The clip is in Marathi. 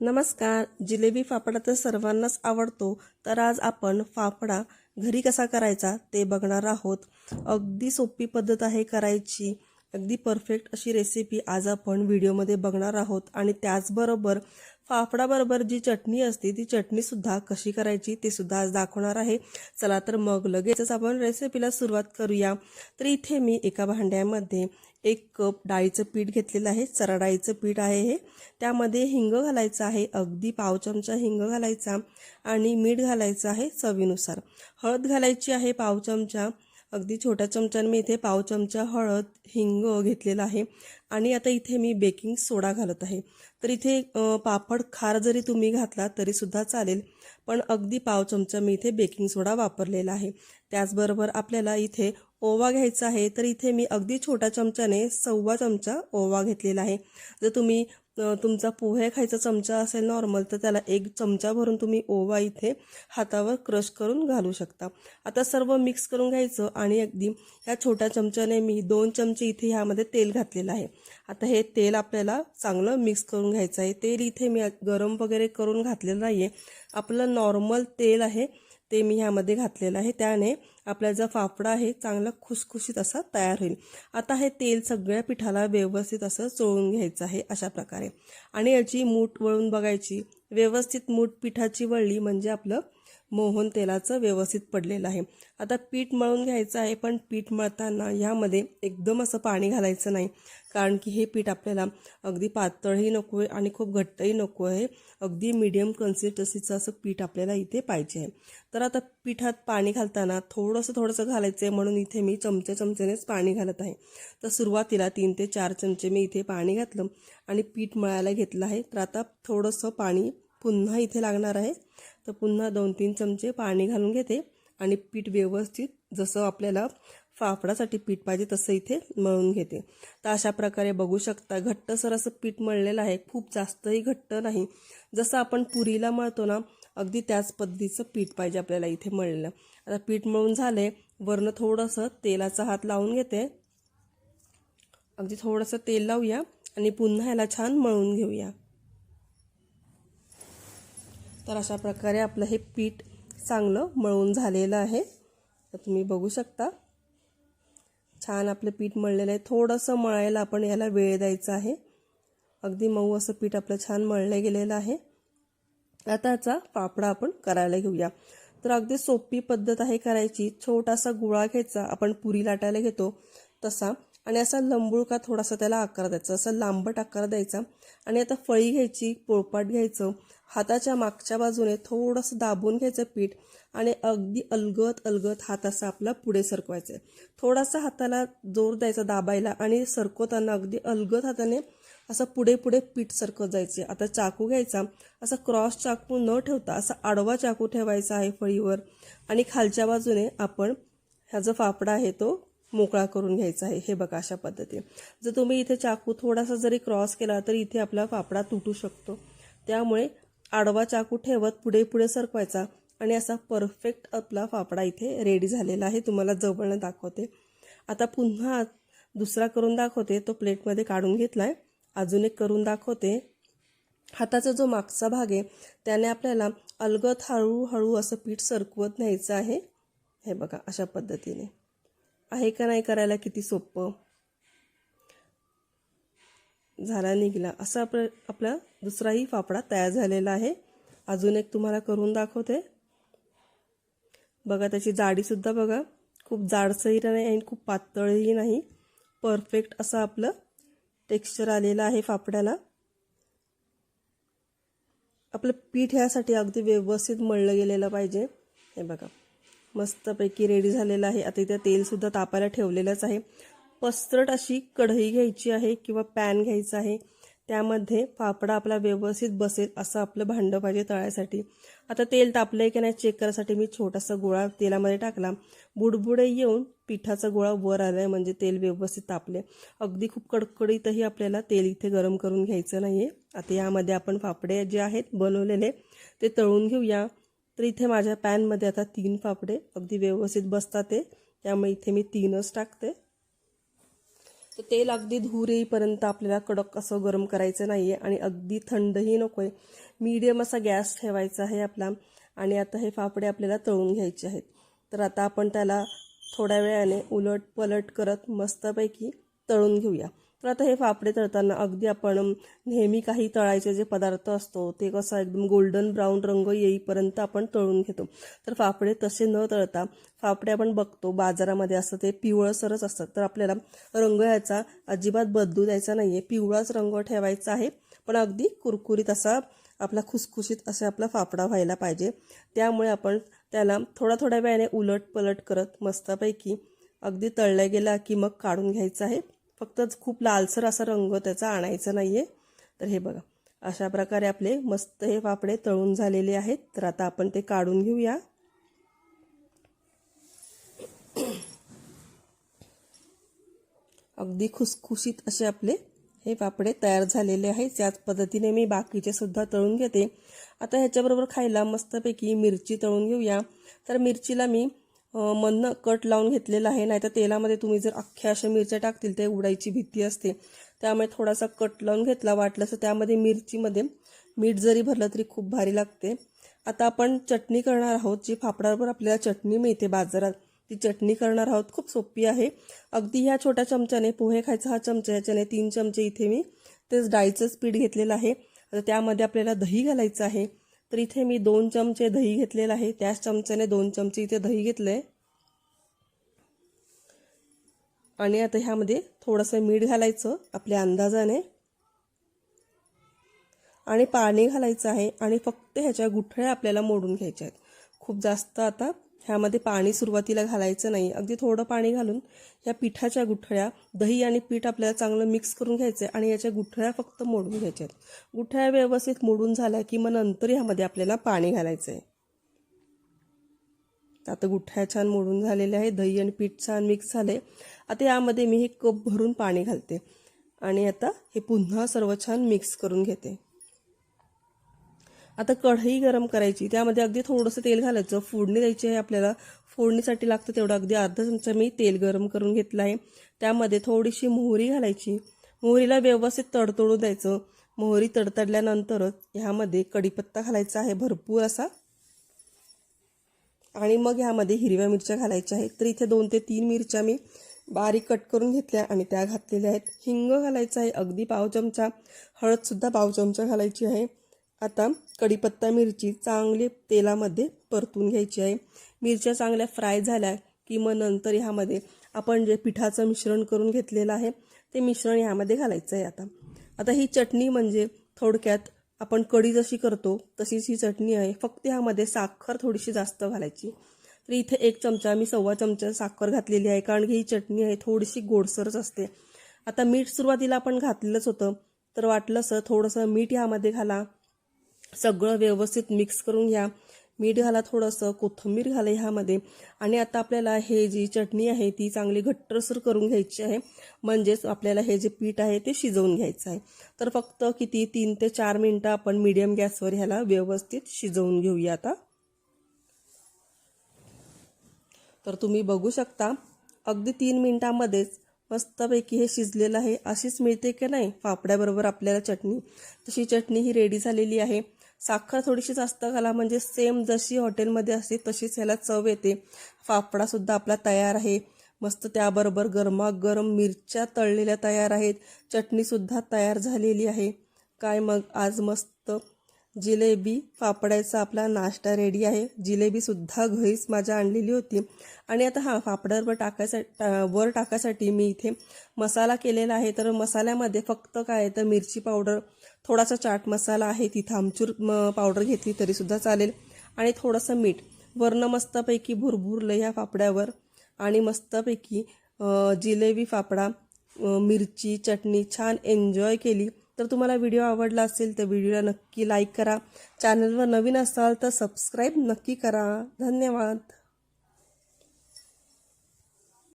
नमस्कार जिलेबी फाफडा तर सर्वांनाच आवडतो. तर आज आपण फाफडा घरी कसा करायचा ते बघणार आहोत. अगदी सोपी पद्धत आहे करायची. अगदी परफेक्ट अशी रेसिपी आज आपण व्हिडिओमध्ये बघणार आहोत. आणि त्याचबरोबर फाफडाबरोबर जी चटणी असते ती चटणीसुद्धा कशी करायची ते सुद्धा आज दाखवणार आहे. चला तर मग लगेचच आपण रेसिपीला सुरुवात करूया. तर इथे मी एका भांड्यामध्ये एक कप डाळीचं पीठ घेतलेलं आहे. चरा डाळीचं पीठ आहे हे. त्यामध्ये हिंग घालायचं आहे. अगदी पाव चमचा हिंग घालायचा आणि मीठ घालायचं आहे चवीनुसार. हळद घालायची आहे पाव चमचा. अगदी छोट्या चमच्याने मी इथे पाव चमचा हळद हिंग घेतलेला आहे. आणि आता इथे मी बेकिंग सोडा घालत आहे. तर इथे पापड खार जरी तुम्ही घातला तरीसुद्धा चालेल. पण अगदी पाव चमचा मी इथे बेकिंग सोडा वापरलेला आहे. त्याचबरोबर आपल्याला इथे ओवा घ्यायचा आहे. तर इथे मी अगदी छोट्या चमच्याने सव्वा चमचा ओवा घेतलेला आहे. जर तुम्ही तुमचा पोहे खायचा चमचा असेल नॉर्मल तर त्याला एक चमचा भरून तुम्ही ओवा इथे हातावर क्रश करून घालू शकता. आता सर्व मिक्स करून घ्यायचं आणि अगदी ह्या छोट्या चमच्याने मी दोन चमचे इथे ह्यामध्ये तेल घातलेलं आहे. आता हे तेल आपल्याला चांगलं मिक्स करून घ्यायचं आहे. तेल इथे मी गरम वगैरे करून घातलेलं नाही आहे आपलं नॉर्मल तेल आहे. ते मी ह्यामध्ये घातलेलं आहे. त्याने आपला जो फाफडा आहे चांगला खुसखुशीत असा तयार होईल. आता हे तेल सगळ्या पिठाला व्यवस्थित असं चोळून घ्यायचं आहे अशा प्रकारे. आणि याची मूठ वळून बघायची. व्यवस्थित मूठ पिठाची वळली म्हणजे आपलं मोहन तेलाचं व्यवस्थित पडलेलं आहे. आता पीठ मळून घ्यायचं आहे पण पीठ मळताना यामध्ये एकदम असं पाणी घालायचं नाही. कारण की हे पीठ आपल्याला अगदी पातळही नको आहे आणि खूप घट्टही नको आहे. अगदी मीडियम कन्सिस्टन्सीचं असं पीठ आपल्याला इथे पाहिजे आहे. तर आता पिठात पाणी घालताना थोडंसं थोडंसं घालायचं आहे म्हणून इथे मी चमचे चमचेनेच पाणी घालत आहे. तर सुरुवातीला तीन ते चार चमचे मी इथे पाणी घातलं आणि पीठ मळायला घेतलं आहे. तर आता थोडंसं पाणी पुन्हा इथे लागणार आहे. तर पुन्हा दोन तीन चमचे पाणी घालून घेते. आणि पीठ व्यवस्थित जसं आपल्याला फाफडासाठी पीठ पाहिजे तसं इथे मळून घेते. तर अशा प्रकारे बघू शकता घट्टसर असं पीठ मळलेलं आहे. खूप जास्तही घट्ट नाही. जसं आपण पुरीला मळतो ना अगदी त्याच पद्धतीचं पीठ पाहिजे आपल्याला इथे मळलेलं. आता पीठ मळून झाले वरनं थोडंसं तेलाचा हात लावून घेते. अगदी थोडंसं तेल लावूया आणि पुन्हा ह्याला छान मळून घेऊया. तर अशा प्रकारे आपलं हे पीठ चांगलं मळून झालेलं आहे. तर तुम्ही बघू शकता. छान आपलं पीठ मळलेलं आहे. थोडंसं मळायला आपण याला वेळ द्यायचा आहे. अगदी मऊ असं पीठ आपलं छान मळलं गेलेलं आहे. आता याचा पापडा आपण करायला घेऊया. तर अगदी सोपी पद्धत आहे करायची. छोटासा गुळा घ्यायचा. आपण पुरी लाटायला घेतो तसा. आणि असा लंबुळका थोडासा त्याला आकार द्यायचा. असा लांबट आकार द्यायचा. आणि आता फळी घ्यायची पोळपाट घ्यायचं हाताच्या मागच्या बाजूने थोडंसं दाबून घ्यायचं पीठ आणि अगदी अलगत अलगत हात असा आपला पुढे सरकवायचा. आहे थोडासा हाताला जोर द्यायचा दाबायला आणि सरकवताना अगदी अलगत हाताने असं पुढे पुढे पीठ सरकत जायचे. आता चाकू घ्यायचा. असा क्रॉस चाकू न ठेवता असा आडवा चाकू ठेवायचा आहे फळीवर. आणि खालच्या बाजूने आपण ह्या जो फाफडा आहे तो मोकळा करून घ्यायचा आहे हे बघा अशा पद्धतीने. जर तुम्ही इथे चाकू थोडासा जरी क्रॉस केला तर इथे आपला फाफडा तुटू शकतो. त्यामुळे आडवा चाकू ठेवत पुढे पुढे सरकवायचा आणि असा परफेक्ट आपला फाफडा इथे रेडी झालेला आहे. तुम्हाला जवळनं दाखवते. आता पुन्हा दुसरा करून दाखवते. तो प्लेटमध्ये काढून घेतला आहे अजून एक करून दाखवते. हाताचा जो मागचा भाग आहे त्याने आपल्याला अलगत हळूहळू असं पीठ सरकवत न्यायचं आहे. हे बघा अशा पद्धतीने. आहे का नाही करायला किती सोपं? झाला निघला. असं आपलं आपला दुसराही फाफडा तयार झालेला आहे. अजून एक तुम्हाला करून दाखवते. बघा त्याची जाडीसुद्धा बघा. खूप जाडसही नाही आणि खूप पातळही नाही. परफेक्ट असं आपलं टेक्स्चर आलेलं आहे फाफड्याला. आपलं पीठ ह्यासाठी अगदी व्यवस्थित मळलं गेलेलं पाहिजे. हे बघा. मस्तपैकी रेडी झालेलं आहे. आता इथे तेलसुद्धा तापायला ठेवलेलंच आहे. पसरट अशी कढई घ्यायची आहे किंवा पॅन घ्यायचा आहे. त्यामध्ये फाफडा आपला व्यवस्थित बसेल असं आपलं भांडं पाहिजे तळायसाठी. आता तेल तापलं आहे की नाही चेक करायसाठी मी छोटासा गोळा तेलामध्ये टाकला. बुडबुडे येऊन पिठाचा गोळा वर आला आहे म्हणजे तेल व्यवस्थित तापले अगदी खूप कडकडीतही आपल्याला तेल इथे गरम करून घ्यायचं नाही आहे आता यामध्ये आपण फाफडे जे आहेत बनवलेले ते तळून घेऊया. तर इथे माझ्या पॅनमध्ये आता तीन फाफडे अगदी व्यवस्थित बसतात ते. त्यामुळे इथे मी तीनच टाकते. तर तेल अगदी धूर येईपर्यंत आपल्याला कडक असं गरम करायचं नाही आहे आणि अगदी थंडही नको आहे मीडियम असा गॅस ठेवायचा आहे आपला. आणि आता हे फाफडे आपल्याला तळून घ्यायचे आहेत. तर आता आपण त्याला थोड्या वेळाने उलट पलट करत मस्तपैकी तळून घेऊया. तर आता हे फाफडे तळताना अगदी आपण नेहमी काही तळायचे जे पदार्थ असतो ते कसं एकदम गोल्डन ब्राऊन रंग येईपर्यंत आपण तळून घेतो. तर फाफडे तसे न तळता फाफडे आपण बघतो बाजारामध्ये असतं ते पिवळसरच असतात तर आपल्याला रंग याचा अजिबात बदलू द्यायचा नाही आहे पिवळाच रंग ठेवायचा आहे पण अगदी कुरकुरीत असा आपला खुसखुशीत असा आपला फाफडा व्हायला पाहिजे. त्यामुळे आपण त्याला थोडा थोड्या वेळाने उलट पलट करत मस्तपैकी अगदी तळल्या गेला की मग काढून घ्यायचं आहे. फक्त खूप लालसर असा रंग त्याचा आणायचा नाही आहे तर हे बघा अशा प्रकारे आपले मस्त हे फाफडे तळून झालेले आहेत. तर आता आपण ते काढून घेऊया. अगदी खुसखुशीत असे आपले हे पापडे तयार झालेले आहेत. त्याच पद्धतीने मी बाकीचे सुद्धा तळून घेते. आता ह्याच्याबरोबर खायला मस्तपैकी मिरची तळून घेऊया. तर मिरचीला मी मधनं कट लावून घेतलेला आहे नाहीतर तेलामध्ये तुम्ही जर अख्ख्या अशा मिरच्या टाकतील ते उडायची भीती असते. त्यामुळे थोडासा कट लावून घेतला वाटलं तर त्यामध्ये मिरचीमध्ये मीठ जरी भरलं तरी खूप भारी लागते. आता आपण चटणी करणार आहोत जी फापडावर आपल्याला चटणी मिळते बाजारात. ती चटणी करणार आहोत खूप सोपी आहे. अगदी ह्या छोट्या चमच्याने पोहे खायचा हा चमचा ह्याच्याने तीन चमचे इथे मी तेच डाळीचंच पीठ घेतलेलं आहे. आता त्यामध्ये आपल्याला दही घालायचं आहे. तर इथे मी दोन चमचे दही घेतलेलं आहे. त्याच चमच्याने दोन चमचे इथे दही घेतलं आहे आणि आता ह्यामध्ये थोडंसं मीठ घालायचं आपल्या अंदाजाने. आणि पाणी घालायचं आहे आणि फक्त ह्याच्या गुठळ्या आपल्याला मोडून घ्यायच्या आहेत. खूप जास्त आता ह्यामध्ये पाणी सुरुवातीला घालायचं नाही. अगदी थोडं पाणी घालून या पिठाच्या गुठळ्या दही आणि पीठ आपल्याला चांगलं मिक्स करून घ्यायचं आहे आणि याच्या गुठळ्या फक्त मोडून घ्यायच्या आहेत गुठळ्या व्यवस्थित मोडून झाल्या की मग नंतर ह्यामध्ये आपल्याला पाणी घालायचं आहे आता गुठ्ठ्या छान मोडून झालेल्या आहे दही आणि पीठ छान मिक्स झाले आता यामध्ये मी हे कप भरून पाणी घालते. आणि आता हे पुन्हा सर्व छान मिक्स करून घेते. आता कढई गरम करायची त्यामध्ये अगदी थोडंसं तेल घालायचं. फोडणी द्यायची आहे आपल्याला. फोडणीसाठी लागतं तेवढं. अगदी अर्धा चमचा मी तेल गरम करून घेतलं आहे. त्यामध्ये थोडीशी मोहरी घालायची. मोहरीला व्यवस्थित तडतडू द्यायचं. मोहरी तडतडल्यानंतरच ह्यामध्ये कढीपत्ता घालायचा आहे. भरपूर असा. आणि मग ह्यामध्ये हिरव्या मिरच्या घालायच्या आहेत. तर इथे दोन ते तीन मिरच्या मी बारीक कट करून घेतल्या आणि त्या घातलेल्या आहेत. हिंग घालायचं आहे. अगदी पाव चमचा. हळदसुद्धा पाव चमचा घालायची आहे. आता कढीपत्ता मिरची चांगली तेलामध्ये परतून घ्यायची आहे. मिरच्या चांगल्या फ्राय झाल्या की मग नंतर ह्यामध्ये आपण जे पिठाचं मिश्रण करून घेतलेलं आहे ते मिश्रण ह्यामध्ये घालायचं आहे आता. आता ही चटणी म्हणजे थोडक्यात आपण कढी जशी करतो तशीच ही चटणी आहे. फक्त ह्यामध्ये साखर थोडीशी जास्त घालायची. तर इथे एक चमचा मी सव्वा चमचा साखर घातलेली आहे कारण की ही चटणी आहे थोडीशी गोडसरच असते. आता मीठ सुरुवातीला आपण घातलेलंच होतं तर वाटलं असं थोडंसं मीठ ह्यामध्ये घाला. सगळं व्यवस्थित मिक्स करून घ्या. मीठ घाला थोडंसं कोथिंबीर घाला ह्यामध्ये. आणि आता आपल्याला हे जी चटणी आहे ती चांगली घट्टसर करून घ्यायची आहे. म्हणजेच आपल्याला हे जे पीठ आहे ते शिजवून घ्यायचं आहे. तर फक्त किती तीन ते चार मिनटं आपण मीडियम गॅसवर ह्याला व्यवस्थित शिजवून घेऊया आता. तर तुम्ही बघू शकता अगदी तीन मिनटामध्येच मस्तपैकी हे शिजलेलं आहे. अशीच मिळते की नाही? फाफड्याबरोबर आपल्याला चटणी. तशी चटणी ही रेडी झालेली आहे. साखर थोडीशी जास्त घाला म्हणजे सेम जशी हॉटेलमध्ये असते तशीच ह्याला चव येते. फाफडासुद्धा आपला तयार आहे. मस्त त्याबरोबर गरमागरम मिरच्या तळलेल्या तयार आहेत. चटणीसुद्धा तयार झालेली आहे. काय मग आज मस्त जिलेबी फापड्याचा आपला नाश्ता रेडी आहे. जिलेबीसुद्धा घरीच माझ्या आणलेली होती. आणि आता हा फाफड्यावर टाकायसाठी वर टाकायसाठी मी इथे मसाला केलेला आहे. तर मसाल्यामध्ये फक्त काय तर मिरची पावडर थोडासा चाट मसाला आहे तिथं आमचूर पावडर घेतली तरीसुद्धा चालेल. आणि थोडंसं मीठ वरनं मस्तपैकी भुरभुरलं ह्या फाफड्यावर आणि मस्तपैकी जिलेबी फाफडा मिरची चटणी छान एन्जॉय केली. तर तुम्हाला व्हिडिओ आवडला असेल तर व्हिडिओला नक्की लाईक करा. चॅनलवर नवीन असाल तर सबस्क्राईब नक्की करा. धन्यवाद.